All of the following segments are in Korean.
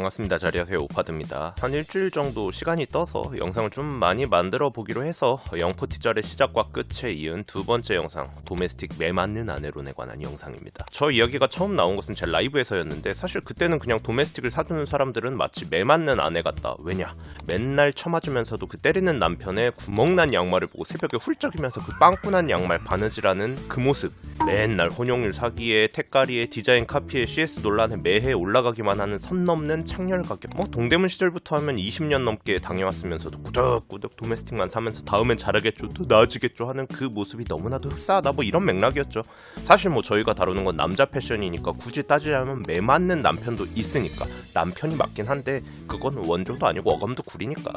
반갑습니다. 자리하세요. 오파드입니다. 한 일주일 정도 시간이 떠서 영상을 좀 많이 만들어 보기로 해서 영포티절의 시작과 끝에 이은 두 번째 영상, 도메스틱 매 맞는 아내론에 관한 영상입니다. 저 이야기가 처음 나온 것은 제 라이브에서였는데 사실 그때는 그냥 도메스틱을 사주는 사람들은 마치 매 맞는 아내 같다. 왜냐? 맨날 쳐맞으면서도 그 때리는 남편의 구멍난 양말을 보고 새벽에 훌쩍이면서 그 빵꾸난 양말 바느질하는 그 모습. 맨날 혼용률 사기에 택가리에 디자인 카피에 CS 논란에 매해 올라가기만 하는 선 넘는 창렬 가격 뭐 동대문 시절부터 하면 20년 넘게 당해왔으면서도 꾸덕꾸덕 도메스틱만 사면서 다음엔 잘하겠죠 더 나아지겠죠 하는 그 모습이 너무나도 흡사하다. 뭐 이런 맥락이었죠. 사실 뭐 저희가 다루는 건 남자 패션이니까 굳이 따지자면 매 맞는 남편도 있으니까 남편이 맞긴 한데 그건 원조도 아니고 어감도 구리니까.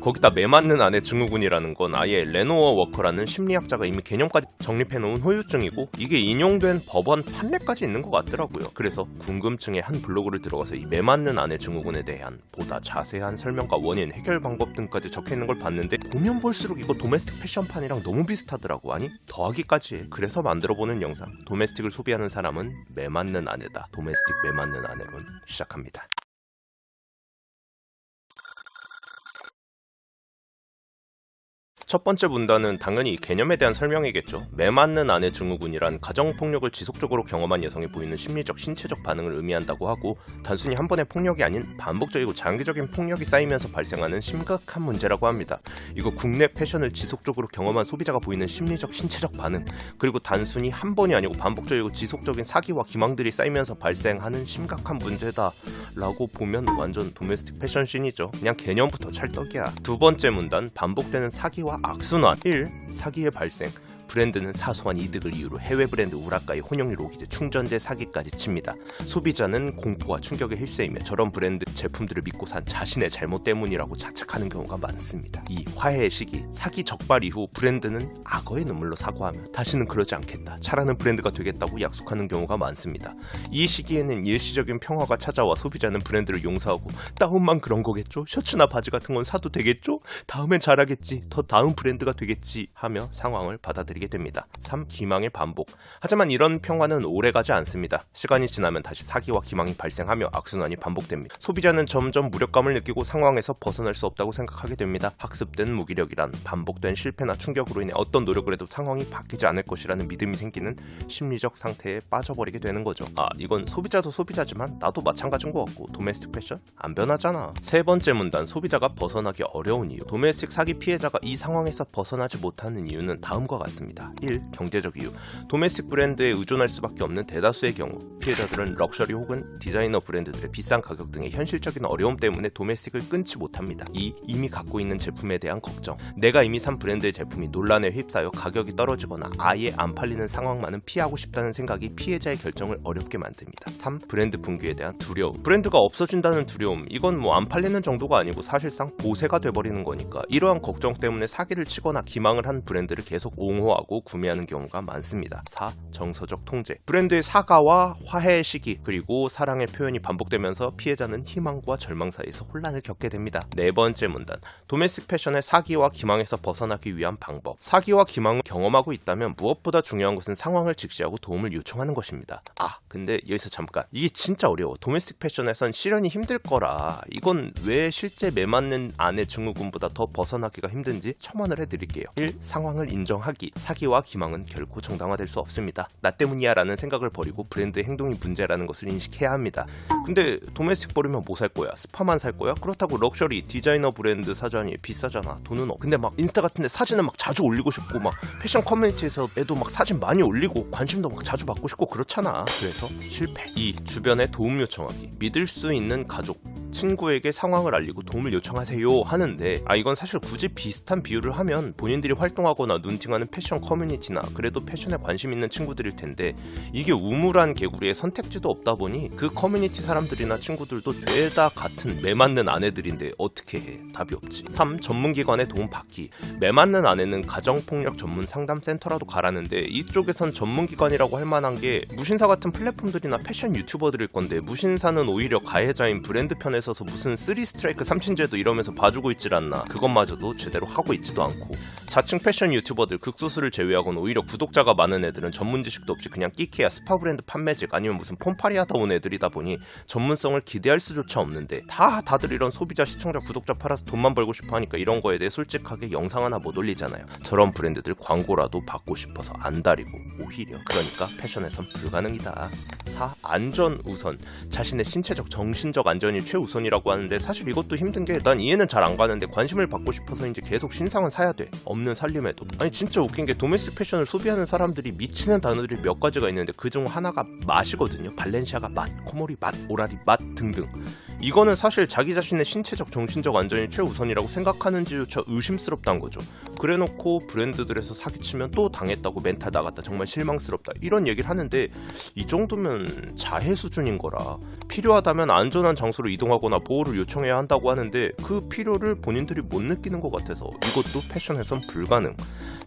거기다 매 맞는 아내 증후군이라는 건 아예 레노어 워커라는 심리학자가 이미 개념까지 정립해놓은 후유증이고 이게 인용된 법원 판례까지 있는 것 같더라고요. 그래서 궁금증에 한 블로그를 들어가서 이 매 맞는 아내 증후군에 대한 보다 자세한 설명과 원인, 해결 방법 등까지 적혀 있는 걸 봤는데 보면 볼수록 이거 도메스틱 패션판이랑 너무 비슷하더라고. 아니 더하기까지 해. 그래서 만들어 보는 영상. 도메스틱을 소비하는 사람은 매 맞는 아내다. 도메스틱 매 맞는 아내론 시작합니다. 첫 번째 문단은 당연히 이 개념에 대한 설명이겠죠. 매 맞는 아내 증후군이란 가정폭력을 지속적으로 경험한 여성이 보이는 심리적, 신체적 반응을 의미한다고 하고 단순히 한 번의 폭력이 아닌 반복적이고 장기적인 폭력이 쌓이면서 발생하는 심각한 문제라고 합니다. 이거 국내 패션을 지속적으로 경험한 소비자가 보이는 심리적, 신체적 반응 그리고 단순히 한 번이 아니고 반복적이고 지속적인 사기와 기망들이 쌓이면서 발생하는 심각한 문제다라고 보면 완전 도메스틱 패션 씬이죠. 그냥 개념부터 찰떡이야. 두 번째 문단 반복되는 사기와 악순환 1. 사기의 발생 브랜드는 사소한 이득을 이유로 해외 브랜드 우라카이 혼용률 오기제 충전재 사기까지 칩니다. 소비자는 공포와 충격에 휩싸이며 저런 브랜드 제품들을 믿고 산 자신의 잘못 때문이라고 자책하는 경우가 많습니다. 이 화해의 시기, 사기 적발 이후 브랜드는 악어의 눈물로 사과하며 다시는 그러지 않겠다, 잘하는 브랜드가 되겠다고 약속하는 경우가 많습니다. 이 시기에는 일시적인 평화가 찾아와 소비자는 브랜드를 용서하고 다운만 그런 거겠죠? 셔츠나 바지 같은 건 사도 되겠죠? 다음엔 잘하겠지, 더 다음 브랜드가 되겠지 하며 상황을 받아들이 게 됩니다. 3. 기망의 반복. 하지만 이런 평화는 오래가지 않습니다. 시간이 지나면 다시 사기와 기망이 발생하며 악순환이 반복됩니다. 소비자는 점점 무력감을 느끼고 상황에서 벗어날 수 없다고 생각하게 됩니다. 학습된 무기력이란 반복된 실패나 충격으로 인해 어떤 노력을 해도 상황이 바뀌지 않을 것이라는 믿음이 생기는 심리적 상태에 빠져버리게 되는 거죠. 아, 이건 소비자도 소비자지만 나도 마찬가지인 것 같고 도메스틱 패션 안 변하잖아. 세 번째 문단 소비자가 벗어나기 어려운 이유. 도메스틱 사기 피해자가 이 상황에서 벗어나지 못하는 이유는 다음과 같습니다. 1. 경제적 이유. 도메스틱 브랜드에 의존할 수밖에 없는 대다수의 경우 피해자들은 럭셔리 혹은 디자이너 브랜드들의 비싼 가격 등의 현실적인 어려움 때문에 도메스틱을 끊지 못합니다. 2. 이미 갖고 있는 제품에 대한 걱정. 내가 이미 산 브랜드의 제품이 논란에 휩싸여 가격이 떨어지거나 아예 안 팔리는 상황만은 피하고 싶다는 생각이 피해자의 결정을 어렵게 만듭니다. 3. 브랜드 붕괴에 대한 두려움. 브랜드가 없어진다는 두려움. 이건 뭐 안 팔리는 정도가 아니고 사실상 보세가 돼버리는 거니까 이러한 걱정 때문에 사기를 치거나 기망을 한 브랜드를 계속 옹호하고 구매하는 경우가 많습니다. 4. 정서적 통제. 브랜드의 사과와 화해의 시기 그리고 사랑의 표현이 반복되면서 피해자는 희망과 절망 사이에서 혼란을 겪게 됩니다. 네 번째 문단. 도메스틱 패션의 사기와 기망에서 벗어나기 위한 방법. 사기와 기망을 경험하고 있다면 무엇보다 중요한 것은 상황을 직시하고 도움을 요청하는 것입니다. 아, 근데 여기서 잠깐. 이게 진짜 어려워. 도메스틱 패션에선 실현이 힘들 거라. 이건 왜 실제 매맞는 아내 증후군보다 더 벗어나기가 힘든지 첨언을 해드릴게요. 1. 상황을 인정하기. 사기와 기망은 결코 정당화될 수 없습니다. 나 때문이야 라는 생각을 버리고 브랜드의 행동이 문제라는 것을 인식해야 합니다. 근데 도메스틱 버리면 뭐 살 거야? 스파만 살 거야? 그렇다고 럭셔리 디자이너 브랜드 사자니 비싸잖아. 돈은 없. 근데 막 인스타 같은데 사진을 막 자주 올리고 싶고 막 패션 커뮤니티에서 애도 막 사진 많이 올리고 관심도 막 자주 받고 싶고 그렇잖아. 그래서 실패. 2. 주변에 도움 요청하기. 믿을 수 있는 가족, 친구에게 상황을 알리고 도움을 요청하세요 하는데 아 이건 사실 굳이 비슷한 비유를 하면 본인들이 활동하거나 눈팅하는 패션 커뮤니티나 그래도 패션에 관심 있는 친구들일 텐데 이게 우물한 개구리에 선택지도 없다 보니 그 커뮤니티 사람들이나 친구들도 죄다 같은 매 맞는 아내들인데 어떻게 해 답이 없지 3. 전문기관의 도움 받기 매 맞는 아내는 가정폭력 전문 상담센터라도 가라는데 이쪽에선 전문기관이라고 할 만한 게 무신사 같은 플랫폼들이나 패션 유튜버들일 건데 무신사는 오히려 가해자인 브랜드 편에 있어서 무슨 3 스트라이크 3친제도 이러면서 봐주고 있질 않나. 그것마저도 제대로 하고 있지도 않고. 자칭 패션 유튜버들 극소수를 제외하고는 오히려 구독자가 많은 애들은 전문 지식도 없이 그냥 끼케야 스파 브랜드 판매직 아니면 무슨 폼파리 하다 온 애들이다 보니 전문성을 기대할 수조차 없는데 다 다들 이런 소비자 시청자 구독자 팔아서 돈만 벌고 싶어 하니까 이런 거에 대해 솔직하게 영상 하나 못 올리잖아요. 저런 브랜드들 광고라도 받고 싶어서 안 다리고 오히려. 그러니까 패션에선 불가능이다. 4. 안전 우선. 자신의 신체적 정신적 안전이 최우선 이라고 하는데 사실 이것도 힘든 게 난 이해는 잘 안 가는데 관심을 받고 싶어서인지 계속 신상은 사야 돼. 없는 살림에도. 아니 진짜 웃긴 게 도메스틱 패션을 소비하는 사람들이 미치는 단어들이 몇 가지가 있는데 그중 하나가 맛이거든요. 발렌시아가 맛, 코모리 맛, 오라리 맛 등등. 이거는 사실 자기 자신의 신체적 정신적 안전이 최우선이라고 생각하는지조차 의심스럽다는 거죠. 그래놓고 브랜드들에서 사기치면 또 당했다고 멘탈 나갔다. 정말 실망스럽다. 이런 얘기를 하는데 이 정도면 자해 수준인 거라 필요하다면 안전한 장소로 이동하 거나 보호를 요청해야 한다고 하는데 그 필요를 본인들이 못 느끼는 것 같아서 이것도 패션에선 불가능.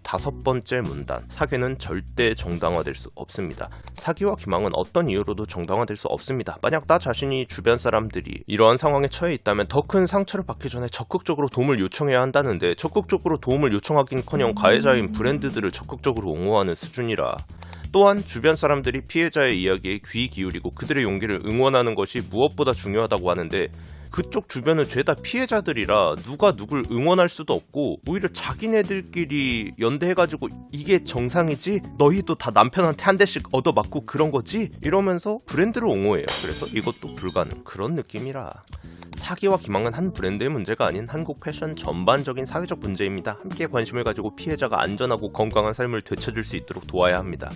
다섯 번째 문단. 사기는 절대 정당화될 수 없습니다. 사기와 기망은 어떤 이유로도 정당화될 수 없습니다. 만약 나 자신이 주변 사람들이 이러한 상황에 처해 있다면 더 큰 상처를 받기 전에 적극적으로 도움을 요청해야 한다는데 적극적으로 도움을 요청하긴커녕 가해자인 브랜드들을 적극적으로 옹호하는 수준이라 또한 주변 사람들이 피해자의 이야기에 귀 기울이고 그들의 용기를 응원하는 것이 무엇보다 중요하다고 하는데 그쪽 주변은 죄다 피해자들이라 누가 누굴 응원할 수도 없고 오히려 자기네들끼리 연대해가지고 이게 정상이지? 너희도 다 남편한테 한 대씩 얻어맞고 그런 거지? 이러면서 브랜드를 옹호해요. 그래서 이것도 불가능. 그런 느낌이라 사기와 기망은 한 브랜드의 문제가 아닌 한국 패션 전반적인 사회적 문제입니다. 함께 관심을 가지고 피해자가 안전하고 건강한 삶을 되찾을 수 있도록 도와야 합니다.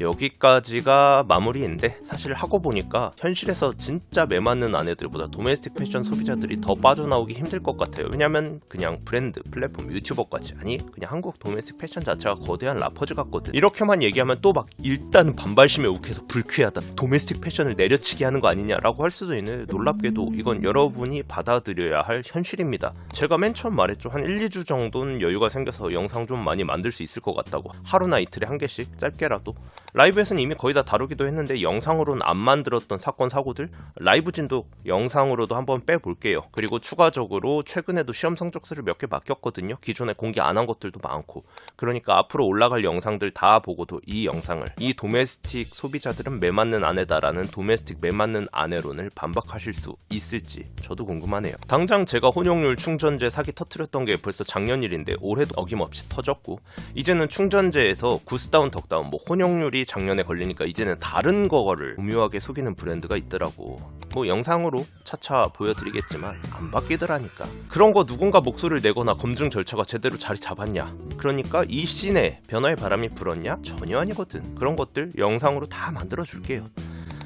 여기까지가 마무리인데 사실 하고 보니까 현실에서 진짜 매맞는 아내들보다 도메스틱 패션 소비자들이 더 빠져나오기 힘들 것 같아요. 왜냐면 그냥 브랜드, 플랫폼, 유튜버까지 아니 그냥 한국 도메스틱 패션 자체가 거대한 라퍼즈 같거든. 이렇게만 얘기하면 또 막 일단 반발심에 욱해서 불쾌하다. 도메스틱 패션을 내려치게 하는 거 아니냐라고 할 수도 있는데 놀랍게도 이건 여러분 이 받아들여야 할 현실입니다. 제가 맨 처음 말했죠. 한 1, 2주 정도는 여유가 생겨서 영상 좀 많이 만들 수 있을 것 같다고. 하루나 이틀에 한 개씩 짧게라도. 라이브에서는 이미 거의 다 다루기도 했는데 영상으로는 안 만들었던 사건 사고들 라이브 진도 영상으로도 한번 빼볼게요. 그리고 추가적으로 최근에도 시험 성적서를 몇 개 맡겼거든요. 기존에 공개 안 한 것들도 많고. 그러니까 앞으로 올라갈 영상들 다 보고도 이 영상을 이 도메스틱 소비자들은 매 맞는 아내다라는 도메스틱 매 맞는 아내론을 반박하실 수 있을지 저도 궁금하네요. 당장 제가 혼용률 충전재 사기 터트렸던 게 벌써 작년 일인데 올해도 어김없이 터졌고 이제는 충전재에서 구스다운 덕다운 뭐 혼용률이 작년에 걸리니까 이제는 다른 거를 오묘하게 속이는 브랜드가 있더라고. 뭐 영상으로 차차 보여드리겠지만 안 바뀌더라니까. 그런 거 누군가 목소리를 내거나 검증 절차가 제대로 자리 잡았냐? 그러니까 이 씬에 변화의 바람이 불었냐? 전혀 아니거든. 그런 것들 영상으로 다 만들어 줄게요.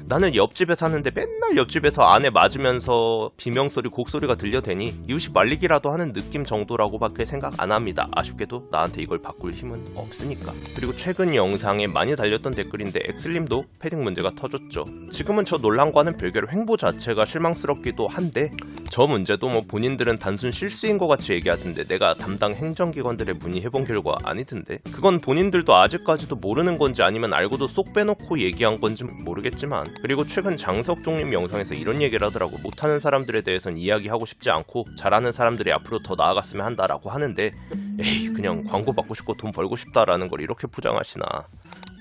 나는 옆집에 사는데 맨날 옆집에서 아내 맞으면서 비명소리 곡소리가 들려대니 이웃이 말리기라도 하는 느낌 정도라고밖에 생각 안 합니다. 아쉽게도 나한테 이걸 바꿀 힘은 없으니까. 그리고 최근 영상에 많이 달렸던 댓글인데 엑슬림도 패딩 문제가 터졌죠. 지금은 저 논란과는 별개로 행보 자체가 실망스럽기도 한데 저 문제도 뭐 본인들은 단순 실수인 것 같이 얘기하던데 내가 담당 행정기관들의 문의해본 결과 아니던데? 그건 본인들도 아직까지도 모르는 건지 아니면 알고도 쏙 빼놓고 얘기한 건지 모르겠지만 그리고 최근 장석 종님 영상에서 이런 얘기를 하더라고. 못하는 사람들에 대해선 이야기하고 싶지 않고 잘하는 사람들이 앞으로 더 나아갔으면 한다라고 하는데 에이 그냥 광고 받고 싶고 돈 벌고 싶다라는 걸 이렇게 포장하시나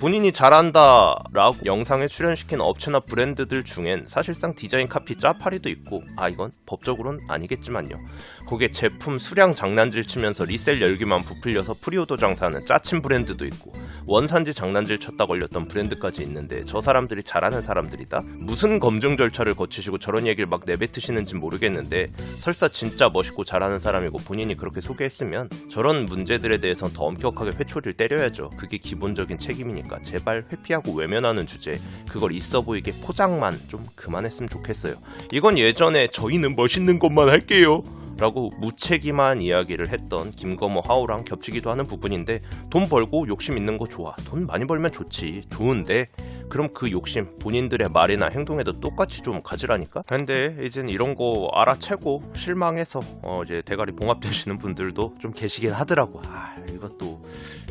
본인이 잘한다라고 영상에 출연시킨 업체나 브랜드들 중엔 사실상 디자인 카피 짜파리도 있고 아 이건 법적으로는 아니겠지만요. 거기에 제품 수량 장난질 치면서 리셀 열기만 부풀려서 프리오더 장사하는 짜친 브랜드도 있고 원산지 장난질 쳤다 걸렸던 브랜드까지 있는데 저 사람들이 잘하는 사람들이다? 무슨 검증 절차를 거치시고 저런 얘기를 막 내뱉으시는지 모르겠는데 설사 진짜 멋있고 잘하는 사람이고 본인이 그렇게 소개했으면 저런 문제들에 대해선 더 엄격하게 회초리를 때려야죠. 그게 기본적인 책임이니까 제발 회피하고 외면하는 주제 그걸 있어 보이게 포장만 좀 그만했으면 좋겠어요. 이건 예전에 저희는 멋있는 것만 할게요. 라고 무책임한 이야기를 했던 김거모 하우랑 겹치기도 하는 부분인데 돈 벌고 욕심 있는 거 좋아. 돈 많이 벌면 좋지. 좋은데 그럼 그 욕심 본인들의 말이나 행동에도 똑같이 좀 가지라니까. 근데 이젠 이런 거 알아채고 실망해서 어 이제 대가리 봉합되시는 분들도 좀 계시긴 하더라고. 아 이것도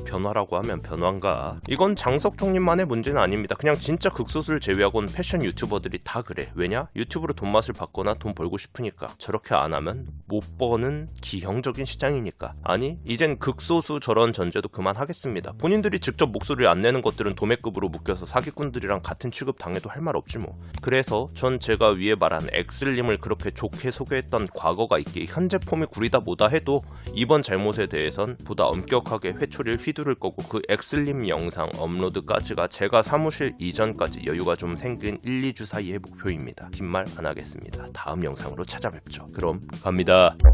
변화라고 하면 변화인가? 이건 장석종님만의 문제는 아닙니다. 그냥 진짜 극소수를 제외하고는 패션 유튜버들이 다 그래. 왜냐? 유튜브로 돈 맛을 받거나 돈 벌고 싶으니까. 저렇게 안 하면 못 버는 기형적인 시장이니까. 아니, 이젠 극소수 저런 전제도 그만하겠습니다. 본인들이 직접 목소리를 안 내는 것들은 도매급으로 묶여서 사기꾼들이랑 같은 취급 당해도 할 말 없지 뭐. 그래서 전 제가 위에 말한 엑슬님을 그렇게 좋게 소개했던 과거가 있기에 현재 폼이 구리다 뭐다 해도 이번 잘못에 대해선 보다 엄격하게 회초리를 휘두를 거고 그 엑슬림 영상 업로드까지가 제가 사무실 이전까지 여유가 좀 생긴 1, 2주 사이의 목표입니다. 긴 말 안 하겠습니다. 다음 영상으로 찾아뵙죠. 그럼 갑니다. lah